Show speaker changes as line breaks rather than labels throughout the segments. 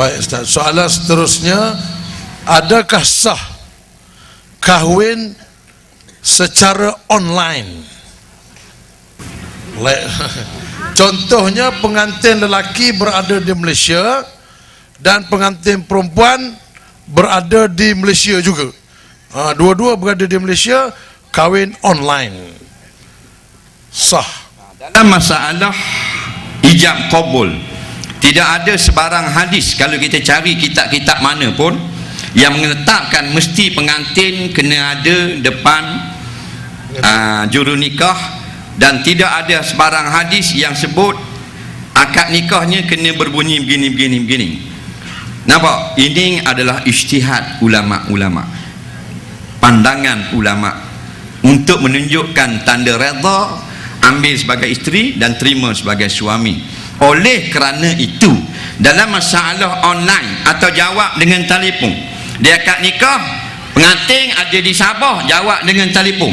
Baik Ustaz. Soalan seterusnya, adakah sah kahwin secara online? Le- Contohnya pengantin lelaki berada di Malaysia dan pengantin perempuan berada di Malaysia juga. Ha, dua-dua berada di Malaysia, kahwin online. Sah.
dalam masalah ijab kabul tidak ada sebarang hadis kalau kita cari kitab-kitab mana pun yang menetapkan mesti pengantin kena ada depan uh, juru nikah dan tidak ada sebarang hadis yang sebut akad nikahnya kena berbunyi begini begini begini. Nampak? Ini adalah ijtihad ulama-ulama. Pandangan ulama untuk menunjukkan tanda redha ambil sebagai isteri dan terima sebagai suami oleh kerana itu dalam masalah online atau jawab dengan telefon dia akad nikah pengantin ada di Sabah jawab dengan telefon.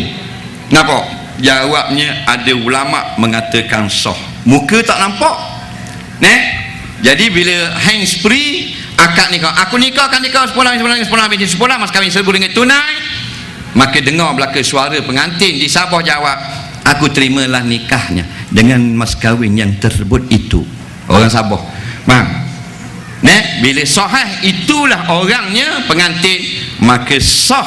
Nampak? Jawabnya ada ulama mengatakan sah. Muka tak nampak. Ne jadi bila hands free akad nikah. Aku nikahkan nikah sepulang sepulang sepulang sepulang mas kahwin seribu ringgit tunai. Maka dengar belaka suara pengantin di Sabah jawab aku terimalah nikahnya dengan mas kahwin yang tersebut itu. Orang Sabah. Faham? Ne bila sahih itulah orangnya pengantin. Maka sah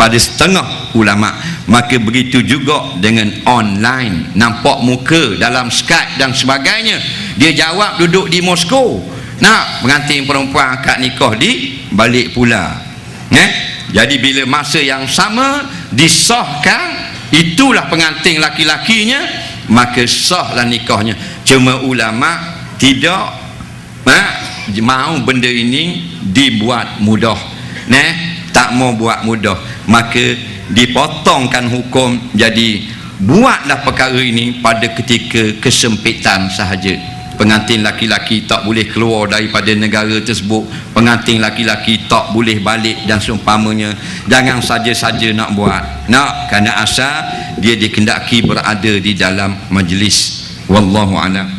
pada setengah ulama. Maka begitu juga dengan online. Nampak muka dalam Skype dan sebagainya. Dia jawab duduk di Moskow. Nak pengantin perempuan akad nikah di balik pula. Eh? jadi bila masa yang sama disahkan itulah pengantin laki-lakinya maka sahlah nikahnya. Cuma ulama tidak eh, mau benda ini dibuat mudah. Eh? tak mau buat mudah. Maka dipotongkan hukum jadi buatlah perkara ini pada ketika kesempitan sahaja pengantin laki-laki tak boleh keluar daripada negara tersebut. Pengantin laki-laki tak boleh balik dan seumpamanya. Jangan saja-saja nak buat. Nak kerana asal dia dikendaki berada di dalam majlis. Wallahu alam